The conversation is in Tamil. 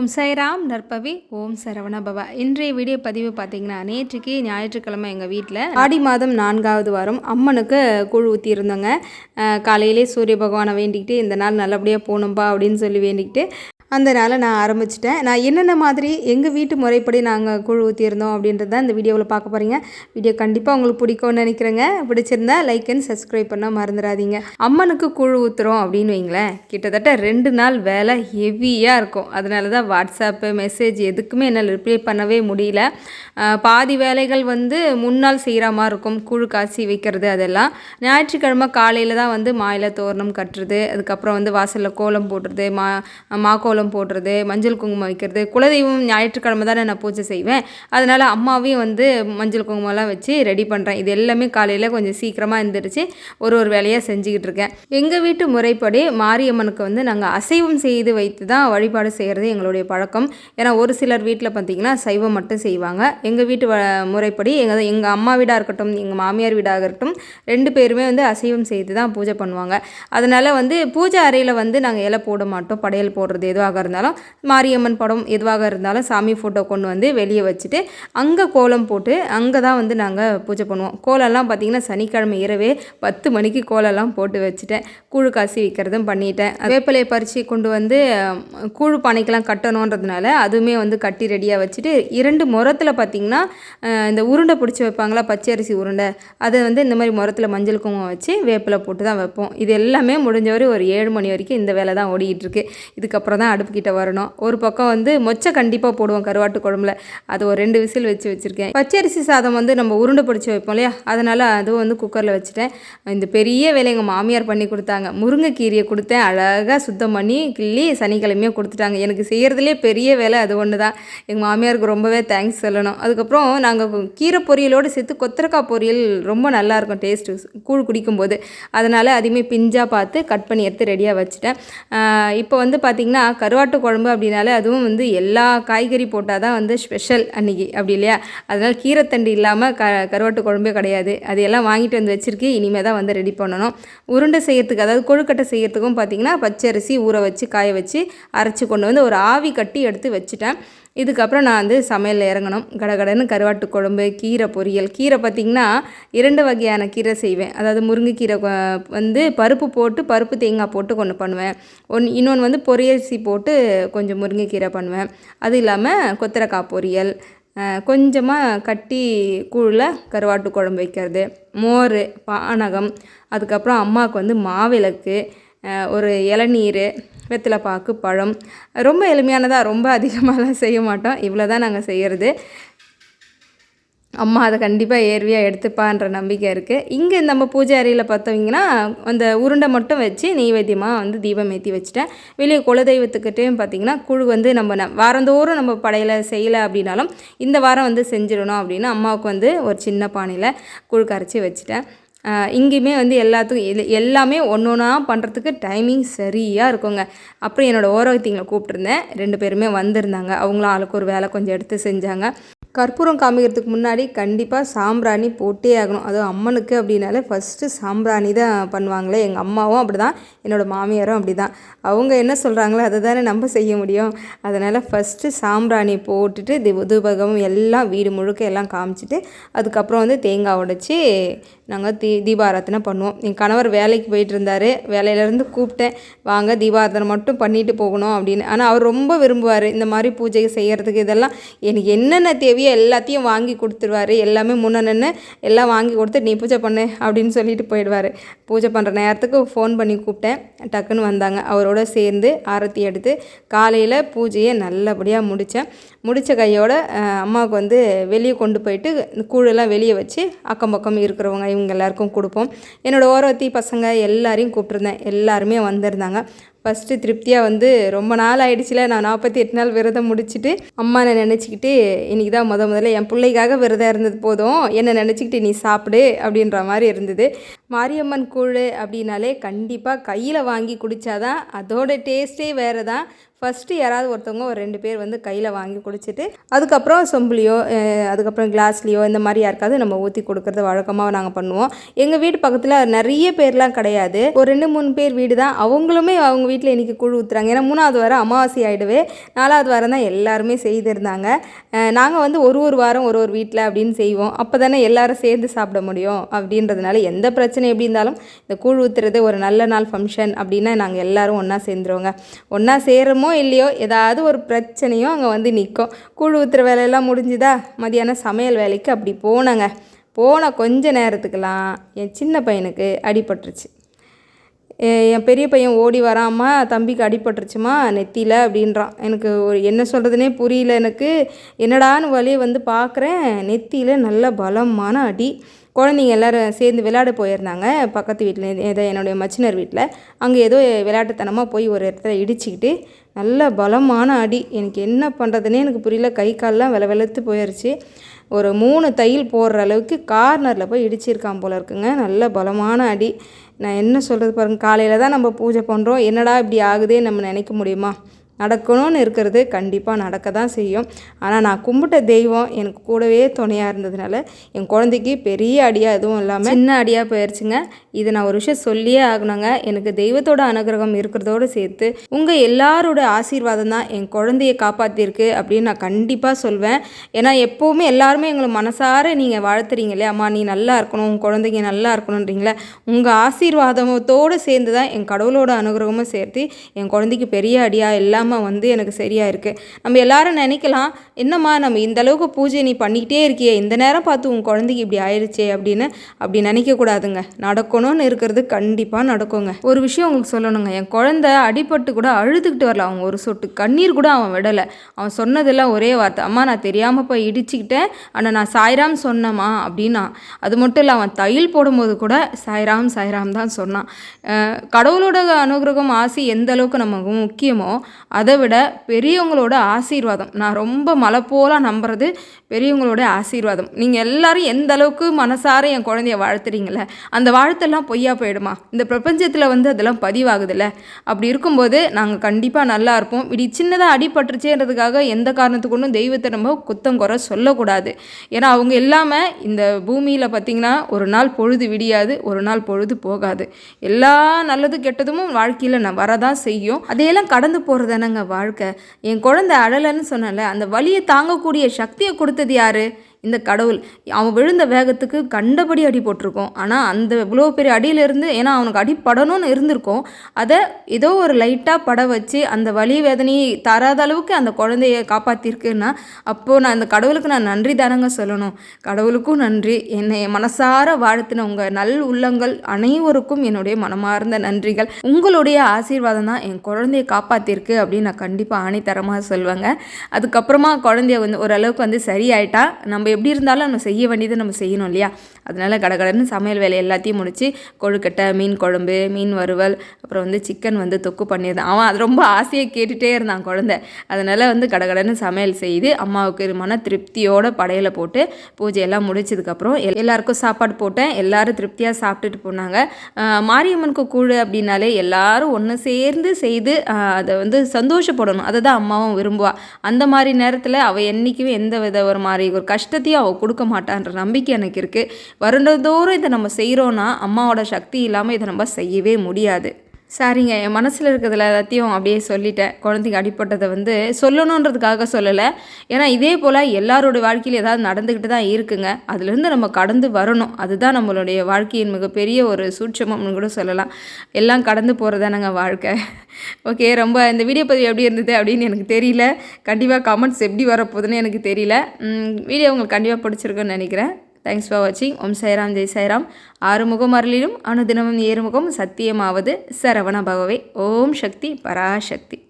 ஓம் சாய்ராம் நற்பவி ஓம் சரவண பவா இன்றைய வீடியோ பதிவு பார்த்தீங்கன்னா நேற்றுக்கு ஞாயிற்றுக்கிழமை எங்கள் வீட்டில் ஆடி மாதம் நான்காவது வாரம் அம்மனுக்கு கூழ் ஊற்றியிருந்தோங்க காலையிலே சூரிய பகவானை வேண்டிக்கிட்டு இந்த நாள் நல்லபடியாக போகணும்பா அப்படின்னு சொல்லி வேண்டிக்கிட்டு அந்த நான் ஆரம்பிச்சிட்டேன். நான் என்னென்ன மாதிரி எங்கள் வீட்டு முறைப்படி நாங்கள் கூழ் ஊற்றியிருந்தோம் அப்படின்றத இந்த வீடியோவில் பார்க்க போகிறீங்க வீடியோ கண்டிப்பாக உங்களுக்கு பிடிக்கும்னு நினைக்கிறேங்க. பிடிச்சிருந்தா லைக் அண்ட் சப்ஸ்கிரைப் பண்ண மறந்துடாதீங்க. அம்மனுக்கு கூழ் ஊற்றுறோம் அப்படின்னு வைங்களேன். கிட்டத்தட்ட ரெண்டு நாள் வேலை ஹெவியாக இருக்கும். அதனால தான் வாட்ஸ்அப்பு மெசேஜ் எதுக்குமே என்னால் ரிப்ளை பண்ணவே முடியல. பாதி வேலைகள் வந்து முன்னால் செய்கிற மாதிரி இருக்கும். கூழ் காய்ச்சி வைக்கிறது அதெல்லாம். ஞாயிற்றுக்கிழமை காலையில் தான் வந்து மாயில தோரணம் கட்டுறது. அதுக்கப்புறம் வந்து வாசலில் கோலம் போடுறது. மா மாக்கோலம் போடுறது மஞ்சள் குங்குமம் வைக்கிறது குலதெய்வம் ஞாயிற்றுக்கிழமை தானே நான் பூஜை செய்வேன். அதனால் அம்மாவையும் வந்து மஞ்சள் குங்குமம்லாம் வச்சு ரெடி பண்ணுறேன் இது எல்லாமே காலையில் கொஞ்சம் சீக்கிரமாக எழுந்திரிச்சு ஒரு ஒரு வேலையாக செஞ்சுக்கிட்டு இருக்கேன். எங்கள் வீட்டு முறைப்படி மாரியம்மனுக்கு வந்து நாங்கள் அசைவம் செய்து வைத்து தான் வழிபாடு செய்கிறது எங்களுடைய பழக்கம். ஏன்னா ஒரு சிலர் வீட்டில் பார்த்தீங்கன்னா சைவம் மட்டும் செய்வாங்க. எங்கள் வீட்டு வ முறைப்படி எங்கள் எங்கள் அம்மா வீடாக இருக்கட்டும் எங்கள் மாமியார் வீடாக இருக்கட்டும் ரெண்டு பேருமே வந்து அசைவம் செய்து தான் பூஜை பண்ணுவாங்க. அதனால் வந்து பூஜை அறையில் வந்து நாங்கள் இலை போட மாட்டோம். படையல் போடுறது எதுவாக இருந்தாலும் மாரியம்மன் படம் எதுவாக இருந்தாலும் சாமி ஃபோட்டோ கொண்டு வந்து வெளியே வச்சுட்டு அங்கே கோலம் போட்டு அங்கே தான் வந்து நாங்கள் பூஜை பண்ணுவோம். கோலம்லாம் பார்த்திங்கன்னா சனிக்கிழமை இரவே பத்து மணிக்கு கோலம்லாம் போட்டு வச்சுட்டேன். கூழு காசி வைக்கிறதும் பண்ணிட்டேன். வேப்பிலையை பறித்து கொண்டு வந்து கூழு பானைக்கெல்லாம் கட்டணுன்றதுனால அதுவுமே வந்து கட்டி ரெடியாக வச்சுட்டு இரண்டு முறத்தில் பார்த்திங்கன்னா இந்த உருண்டை பிடிச்சி வைப்பாங்களா பச்சரிசி உருண்டை அதை வந்து இந்த மாதிரி முரத்தில் மஞ்சள் குங்குமம் வச்சு வேப்பிலை போட்டு தான் வைப்போம். இது எல்லாமே முடிஞ்ச வரை ஒரு ஏழு மணி வரைக்கும் இந்த வேலை தான் ஓடிக்கிட்டு இருக்கு. இதுக்கப்புறம் தான் அடுப்புக்கிட்ட வரணும். ஒரு பக்கம் வந்து மொச்சை கண்டிப்பாக போடுவோம் கருவாட்டு குழம்புல. அது ஒரு ரெண்டு விசில் வச்சு வச்சுருக்கேன். பச்சரிசி சாதம் வந்து நம்ம உருண்டை பிடிச்சி வைப்போம் இல்லையா? அதனால் அதுவும் வந்து குக்கரில் வச்சுட்டேன். இந்த பெரிய வேலை எங்கள் மாமியார் பண்ணி கொடுத்தாங்க. முருங்கைக்கீரியை கொடுத்தேன். அழகாக சுத்தம் பண்ணி கிள்ளி சனிக்கிழமையாக கொடுத்துட்டாங்க. எனக்கு செய்கிறதுலே பெரிய வேலை அது ஒன்று தான் எங்கள் மாமியாருக்கு ரொம்பவே தேங்க்ஸ் சொல்லணும். அதுக்கப்புறம் நாங்கள் கீரை பொரியலோடு சேர்த்து கொத்தரக்காய் பொரியல் ரொம்ப நல்லாயிருக்கும் டேஸ்ட்டு கூழ் குடிக்கும்போது. அதனால் அதையுமே பிஞ்சாக பார்த்து கட் பண்ணி எடுத்து ரெடியாக வச்சுட்டேன். இப்போ வந்து பார்த்திங்கன்னா கருவாட்டு குழம்பு அப்படின்னாலே அதுவும் வந்து எல்லா காய்கறி போட்டால் தான் வந்து ஸ்பெஷல் அன்றைக்கி அப்படி இல்லையா? அதனால் கீரைத்தண்டு இல்லாமல் க கருவாட்டு குழம்பே கிடையாது. அது எல்லாம் வாங்கிட்டு வந்து வச்சுருக்கு. இனிமேல் தான் வந்து ரெடி பண்ணணும். உருண்டை செய்யறதுக்கு அதாவது கொழுக்கட்டை செய்யறதுக்கும் பார்த்திங்கன்னா பச்சரிசி ஊற வச்சு காய வச்சு அரைச்சி கொண்டு வந்து ஒரு ஆவி கட்டி எடுத்து வச்சுட்டேன். இதுக்கப்புறம் நான் வந்து சமையலில் இறங்கணும். கடகடன்னு கருவாட்டு குழம்பு கீரை பொரியல். கீரை பார்த்திங்கன்னா இரண்டு வகையான கீரை செய்வேன். அதாவது முருங்கைக்கீரை வந்து பருப்பு போட்டு பருப்பு தேங்காய் போட்டு கொண்டு பண்ணுவேன். ஒன் இன்னொன்று வந்து பொரியரிசி போட்டு கொஞ்சம் முருங்கைக்கீரை பண்ணுவேன். அது இல்லாமல் கொத்தரக்காய் பொரியல் கொஞ்சமாக கட்டி கூழில் கருவாட்டு குழம்பு வைக்கிறது. மோர் பானகம் அதுக்கப்புறம் அம்மாவுக்கு வந்து மாவிளக்கு ஒரு இளநீர் வெத்தலைப்பாக்கு பழம். ரொம்ப எளிமையானதாக ரொம்ப அதிகமாகலாம் செய்ய மாட்டோம். இவ்வளோ தான் நாங்கள் செய்கிறது அம்மா அதை கண்டிப்பாக ஏர்வியாக எடுத்துப்பான்ற நம்பிக்கை இருக்குது இங்கே நம்ம பூஜை அறையில் பார்த்தவங்கன்னா அந்த உருண்டை மட்டும் வச்சு நெய்வேத்தியமாக வந்து தீபம் ஏற்றி வச்சுட்டேன். வெளியே குலதெய்வத்துக்கிட்டேயும் பார்த்திங்கன்னா குழு வந்து நம்ம ந- வாரந்தோறும் நம்ம படையில் செய்யலை அப்படின்னாலும் இந்த வாரம் வந்து செஞ்சிடணும் அப்படின்னு அம்மாவுக்கு வந்து ஒரு சின்ன பானையில் குழு கரைச்சி வச்சுட்டேன். இங்கேயுமே வந்து எல்லாத்துக்கும் இது எல்லாமே ஒன்று ஒன்றா பண்ணுறதுக்கு டைமிங் சரியாக இருக்குங்க. அப்புறம் என்னோடய ஓரவத்திங்களை கூப்பிட்ருந்தேன் ரெண்டு பேருமே வந்திருந்தாங்க. அவங்களும் ஆளுக்கு ஒரு வேலை கொஞ்சம் எடுத்து செஞ்சாங்க. கற்பூரம் காமிக்கிறதுக்கு முன்னாடி கண்டிப்பாக சாம்பிராணி போட்டே ஆகணும். அதுவும் அம்மனுக்கு அப்படின்னாலே ஃபஸ்ட்டு சாம்பிராணி தான் பண்ணுவாங்களே. எங்கள் அம்மாவும் அப்படி தான் என்னோடய மாமியாரும் அப்படி தான் அவங்க என்ன சொல்கிறாங்களோ அதை தானே நம்ம செய்ய முடியும். அதனால் ஃபஸ்ட்டு சாம்பிராணி போட்டுட்டு தி- தூபகம் எல்லாம் வீடு முழுக்க எல்லாம் காமிச்சிட்டு அதுக்கப்புறம் வந்து தேங்காய் உடைச்சி நாங்கள் தீ தீபாராத்தனை பண்ணுவோம். என் கணவர் வேலைக்கு போயிட்டு இருந்தார். வேலையிலேருந்து கூப்பிட்டேன். வாங்க தீபாராதனை மட்டும் பண்ணிட்டு போகணும் அப்படின்னு. ஆனால் அவர் ரொம்ப விரும்புவார். இந்த மாதிரி பூஜை செய்கிறதுக்கு இதெல்லாம். எனக்கு என்னென்ன தேவை தேவையோ எல்லாத்தையும் வாங்கி கொடுத்துருவாரு. எல்லாமே முன்ன நின்று எல்லாம் வாங்கி கொடுத்து நீ பூஜை பண்ணு அப்படின்னு சொல்லிட்டு போயிடுவார். பூஜை பண்ணுற நேரத்துக்கு ஃபோன் பண்ணி கூப்பிட்டேன். டக்குன்னு வந்தாங்க. அவரோட சேர்ந்து ஆரத்தி எடுத்து காலையில் பூஜையை நல்லபடியாக முடித்தேன் முடித்த கையோட அம்மாவுக்கு வந்து வெளியே கொண்டு போயிட்டு கூழெல்லாம் வெளியே வச்சு அக்கம் பக்கம் இருக்கிறவங்க இவங்க எல்லாருக்கும் கொடுப்போம். என்னோடய ஓரத்தி பசங்க எல்லாரையும் கூப்பிட்ருந்தேன் எல்லாருமே வந்திருந்தாங்க. ஃபஸ்ட்டு திருப்தியாக வந்து ரொம்ப நாள் ஆயிடுச்சுல நான் நாற்பத்தி எட்டு நாள் விரதம் முடிச்சுட்டு அம்மானை நினச்சிக்கிட்டு இன்றைக்கி தான் முத முதல்ல என் பிள்ளைக்காக விரதம் இருந்தது போதும் என்னை நினச்சிக்கிட்டு நீ சாப்பிடு அப்படின்ற மாதிரி இருந்தது. மாரியம்மன் கூழ் அப்படின்னாலே கண்டிப்பாக கையில் வாங்கி குடித்தாதான் அதோட டேஸ்ட்டே வேறு தான் ஃபஸ்ட்டு யாராவது ஒருத்தவங்க ஒரு ரெண்டு பேர் வந்து கையில் வாங்கி குடிச்சிட்டு அதுக்கப்புறம் சொம்புலையோ அதுக்கப்புறம் கிளாஸ்லேயோ இந்த மாதிரி யாருக்காவது நம்ம ஊற்றி கொடுக்கறது வழக்கமாக நாங்கள் பண்ணுவோம். எங்கள் வீட்டு பக்கத்தில் நிறைய பேர்லாம் கிடையாது. ஒரு ரெண்டு மூணு பேர் வீடு தான். அவங்களுமே அவங்க வீட்டில் இன்றைக்கி குழு ஊற்றுறாங்க ஏன்னா மூணாவது வாரம் அமாவாசை ஆகிடுவே நாலாவது வாரம் தான் எல்லாருமே செய்திருந்தாங்க. நாங்கள் வந்து ஒரு ஒரு வாரம் ஒரு ஒரு வீட்டில் அப்படின்னு செய்வோம். அப்போ தானே எல்லாரும் சேர்ந்து சாப்பிட முடியும் அப்படின்றதுனால எந்த பிரச்சனை எப்படி இருந்தாலும் இந்த கூழ் ஊற்றுறது ஒரு நல்ல நாள் ஃபங்க்ஷன் அப்படின்னா நாங்கள் எல்லோரும் ஒன்றா சேர்ந்துருவோங்க. ஒன்றா சேருமோ இல்லையோ ஏதாவது ஒரு பிரச்சனையோ அங்கே வந்து நிற்கும். கூழ் ஊற்றுற வேலையெல்லாம் முடிஞ்சுதா? மதியானம் சமையல் வேலைக்கு அப்படி போனேங்க. போன கொஞ்ச நேரத்துக்கெல்லாம் என் சின்ன பையனுக்கு அடிபட்டுருச்சு. என் பெரிய பையன் ஓடி வராம்மா தம்பிக்கு அடிபட்டுருச்சுமா? நெத்தியில்? அப்படின்றான். எனக்கு ஒரு என்ன சொல்கிறதுனே புரியல எனக்கு. என்னடான்னு வழியை வந்து பார்க்குறேன். நெத்தியில் நல்ல பலமான அடி. குழந்தைங்க எல்லாரும் சேர்ந்து விளையாட போயிருந்தாங்க. பக்கத்து வீட்டில் ஏதோ என்னுடைய மச்சினர் வீட்டில் அங்கே ஏதோ விளையாட்டுத்தனமாக போய் ஒரு இடத்துல இடிச்சுக்கிட்டு நல்ல பலமான அடி. எனக்கு என்ன பண்ணுறதுனே எனக்கு புரியல. கை கால்லாம் வில வெளுத்து போயிடுச்சு ஒரு மூணு தையல் போடுற அளவுக்கு கார்னரில் போய் இடிச்சிருக்கான் போல இருக்குங்க. நல்ல பலமான அடி. நான் என்ன சொல்கிறது பாருங்கள் காலையில் தான் நம்ம பூஜை பண்ணுறோம் என்னடா இப்படி ஆகுதே நம்ம நினைக்க முடியுமா? நடக்கணும்னு இருக்கிறது கண்டிப்பாக நடக்க தான் செய்யும். ஆனால் நான் கும்பிட்ட தெய்வம் எனக்கு கூடவே துணையாக இருந்ததுனால என் குழந்தைக்கு பெரிய அடியாக எதுவும் இல்லாமல் சின்ன அடியாக போயிடுச்சுங்க இது நான் ஒரு விஷயம் சொல்லியே ஆகணுங்க. எனக்கு தெய்வத்தோட அனுகிரகம் இருக்கிறதோடு சேர்த்து உங்கள் எல்லாரோட ஆசீர்வாதம் தான் என் குழந்தைய காப்பாற்றிருக்கு அப்படின்னு நான் கண்டிப்பாக சொல்வேன். ஏன்னா எப்போவுமே எல்லாருமே எங்களை மனசார நீங்கள் வாழ்த்துறீங்க இல்லையா? அம்மா நீ நல்லா இருக்கணும் உன் குழந்தைங்க நல்லா இருக்கணுன்றீங்களே. உங்கள் ஆசீர்வாதத்தோடு சேர்ந்து தான் என் கடவுளோட அனுகிரகமும் சேர்த்து என் குழந்தைக்கு பெரிய அடியாக இல்லாமல் வந்து எனக்கு சரியாக இருக்குது நம்ம எல்லாரும் நினைக்கலாம் என்னம்மா நம்ம இந்த அளவுக்கு பூஜை நீ பண்ணிக்கிட்டே இருக்கியே இந்த நேரம் பார்த்து உன் குழந்தைக்கு இப்படி ஆயிடுச்சே அப்படின்னு அப்படி நினைக்கக்கூடாதுங்க நடக்கணும்னு இருக்கிறது கண்டிப்பாக நடக்குங்க. ஒரு விஷயம் உங்களுக்கு சொல்லணுங்க. என் குழந்தை அடிபட்டு கூட அழுதுகிட்டு வரல. அவன் ஒரு சொட்டு கண்ணீர் கூட அவன் விடலை. அவன் சொன்னதெல்லாம் ஒரே வார்த்தை. அம்மா நான் தெரியாமல் போய் இடிச்சுக்கிட்டேன். ஆனால் நான் சாய்ராம் சொன்னம்மா அப்படின்னா அது மட்டும் இல்லை அவன் தையல் போடும்போது கூட சாய்ராம் சாய்ராம் தான் சொன்னான். கடவுளோட அனுகிரகம் ஆசி எந்த அளவுக்கு நமக்கு முக்கியமோ அதை விட பெரியவங்களோட ஆசீர்வாதம். நான் ரொம்ப மலை போல நம்புறது பெரியவங்களோட ஆசீர்வாதம். நீங்கள் எல்லாரும் எந்த அளவுக்கு மனசார என் குழந்தைய வாழ்த்துறீங்களே அந்த வாழ்த்தெல்லாம் பொய்யா போயிடுமா? இந்த பிரபஞ்சத்தில் வந்து அதெல்லாம் பதிவாகுதுல்ல. அப்படி இருக்கும்போது நாங்கள் கண்டிப்பாக நல்லா இருப்போம். இப்படி சின்னதாக அடிபட்டுருச்சேன்றதுக்காக எந்த காரணத்துக்கு ஒன்றும் தெய்வத்தை நம்ம குத்தம் குறை சொல்லக்கூடாது. ஏன்னா அவங்க இல்லாமல் இந்த பூமியில் பார்த்திங்கன்னா ஒரு நாள் பொழுது விடியாது ஒரு நாள் பொழுது போகாது. எல்லா நல்லது கெட்டதும் வாழ்க்கையில் நான் வரதான் செய்யும். அதையெல்லாம் கடந்து போகிறதானங்க வாழ்க்கை. என் குழந்தை அழலைன்னு சொன்னல அந்த வழியை தாங்கக்கூடிய சக்தியை கொடுத்தது யாரு? இந்த கடவுள். அவன் விழுந்த வேகத்துக்கு கண்டபடி அடி போட்டிருக்கோம். ஆனால் அந்த இவ்வளோ பெரிய அடியிலேருந்து ஏன்னா அவனுக்கு அடி படணும்னு இருந்திருக்கும். அதை ஏதோ ஒரு லைட்டாக பட வச்சு அந்த வலி வேதனையை தராத அளவுக்கு அந்த குழந்தைய காப்பாற்றிருக்குன்னா அப்போது நான் அந்த கடவுளுக்கு நான் நன்றி தானங்க சொல்லணும். கடவுளுக்கும் நன்றி. என்னை மனசார வாழ்த்தின உங்கள் நல் உள்ளங்கள் அனைவருக்கும் என்னுடைய மனமார்ந்த நன்றிகள். உங்களுடைய ஆசீர்வாதம் தான் என் குழந்தைய காப்பாற்றிருக்கு அப்படின்னு நான் கண்டிப்பாக ஆணித்தரமாக சொல்லுவேங்க அதுக்கப்புறமா குழந்தைய வந்து ஓரளவுக்கு வந்து சரியாயிட்டா நம்ம எப்படி இருந்தாலும் நம்ம செய்ய வேண்டியதை நம்ம செய்யணும் இல்லையா? அதனால கடகடன்னு சமையல் வேலை எல்லாத்தையும் முடித்து கொழுக்கட்டை மீன் குழம்பு மீன் வறுவல் அப்புறம் வந்து சிக்கன் வந்து தொக்கு பண்ணியிருந்தான் அவன் அது ரொம்ப ஆசையை கேட்டுகிட்டே இருந்தான் குழந்தை. அதனால் வந்து கடகடன்னு சமையல் செய்து அம்மாவுக்கு மன திருப்தியோட படையில் போட்டு பூஜையெல்லாம் முடிச்சதுக்கப்புறம் எல்- எல்லாருக்கும் சாப்பாடு போட்டேன். எல்லாரும் திருப்தியாக சாப்பிட்டுட்டு போனாங்க. மாரியம்மனுக்கு கூழ் அப்படின்னாலே எல்லாரும் ஒன்று சேர்ந்து செய்து அதை வந்து சந்தோஷப்படணும். அதை தான் அம்மாவும் விரும்புவாள் அந்த மாதிரி நேரத்தில் அவள் என்றைக்குமே எந்த வித ஒரு மாதிரி ஒரு கஷ்டத்தையும் அவள் கொடுக்க மாட்டான்ற நம்பிக்கை எனக்கு இருக்குது வருடந்தோறும் இதை நம்ம செய்கிறோன்னா அம்மாவோட சக்தி இல்லாமல் இதை நம்ம செய்யவே முடியாது. சரிங்க என் மனசில் இருக்கிறதுல எல்லாத்தையும் அப்படியே சொல்லிட்டேன். குழந்தைங்க அடிப்பட்டதை வந்து சொல்லணுன்றதுக்காக சொல்லலை. ஏன்னா இதே போல் எல்லாரோட வாழ்க்கையில் ஏதாவது நடந்துக்கிட்டு தான் இருக்குங்க. அதுலேருந்து நம்ம கடந்து வரணும். அதுதான் நம்மளுடைய வாழ்க்கையின் மிகப்பெரிய ஒரு சூட்சமம்னு கூட சொல்லலாம். எல்லாம் கடந்து போகிறதானங்க வாழ்க்கை. ஓகே ரொம்ப இந்த வீடியோ பதிவு எப்படி இருந்தது அப்படின்னு எனக்கு தெரியல. கண்டிப்பாக கமெண்ட்ஸ் எப்படி வரப்போகுதுன்னு எனக்கு தெரியல. வீடியோ உங்களுக்கு கண்டிப்பாக பிடிச்சிருக்குன்னு நினைக்கிறேன். தேங்க்ஸ் ஃபார் வாட்சிங் ஓம் சைராம் ஜெய் சைராம் ஆறுமுகம் அருளிலும் அனுதினமும் ஏறுமுகம் சத்தியமாவது சரவண பகவே. ஓம் சக்தி பராசக்தி.